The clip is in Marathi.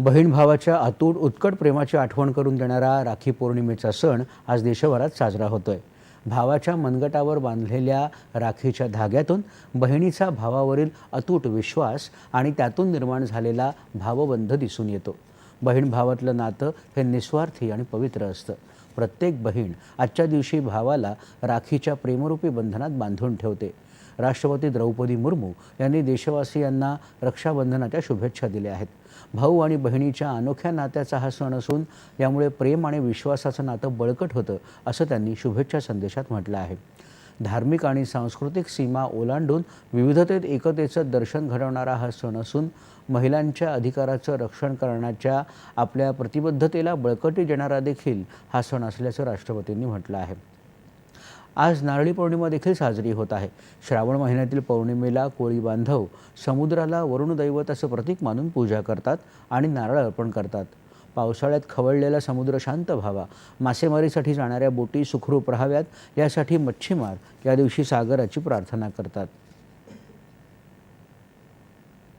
बहीण भावाच्या अतूट उत्कट प्रेमाची आठवण करून देणारा राखी पौर्णिमेचा सण आज देशभरात साजरा होतोय. भावाच्या मनगटावर बांधलेल्या राखीच्या धाग्यातून बहिणीचा भावावरील अतूट विश्वास आणि त्यातून निर्माण झालेला भावबंध दिसून येतो. बहीण भावातलं नातं हे निस्वार्थी आणि पवित्र असतं. प्रत्येक बहीण आजच्या दिवशी भावाला राखीच्या प्रेमरूपी बंधनात बांधून ठेवते. राष्ट्रपती द्रौपदी मुर्मू यांनी देशवासियांना रक्षाबंधनाच्या शुभेच्छा दिल्या आहेत. भाऊ आणि बहिणीच्या अनोख्या नात्याचा हा सण असून यामुळे प्रेम आणि विश्वासाचं नातं बळकट होतं असं त्यांनी शुभेच्छा संदेशात म्हटलं आहे. धार्मिक आणि सांस्कृतिक सीमा ओलांडून विविधतेत एकतेचं दर्शन घडवणारा हा सण असून महिलांच्या अधिकाराचं रक्षण करण्याच्या आपल्या प्रतिबद्धतेला बळकटी देणारा देखील हा सण असल्याचं राष्ट्रपतींनी म्हटलं आहे. आज नारळी पौर्णिमा देखील साजरी होत आहे. श्रावण महिन्यातील पौर्णिमेला कोळी बांधव समुद्राला वरुण दैवत असं प्रतीक मानून पूजा करतात आणि नारळ अर्पण करतात. पावसाळ्यात खवळलेला समुद्र शांत व्हावा. मासेमारीसाठी जाणाऱ्या बोटी सुखरूप राहाव्यात यासाठी मच्छीमार या दिवशी सागराची प्रार्थना करतात.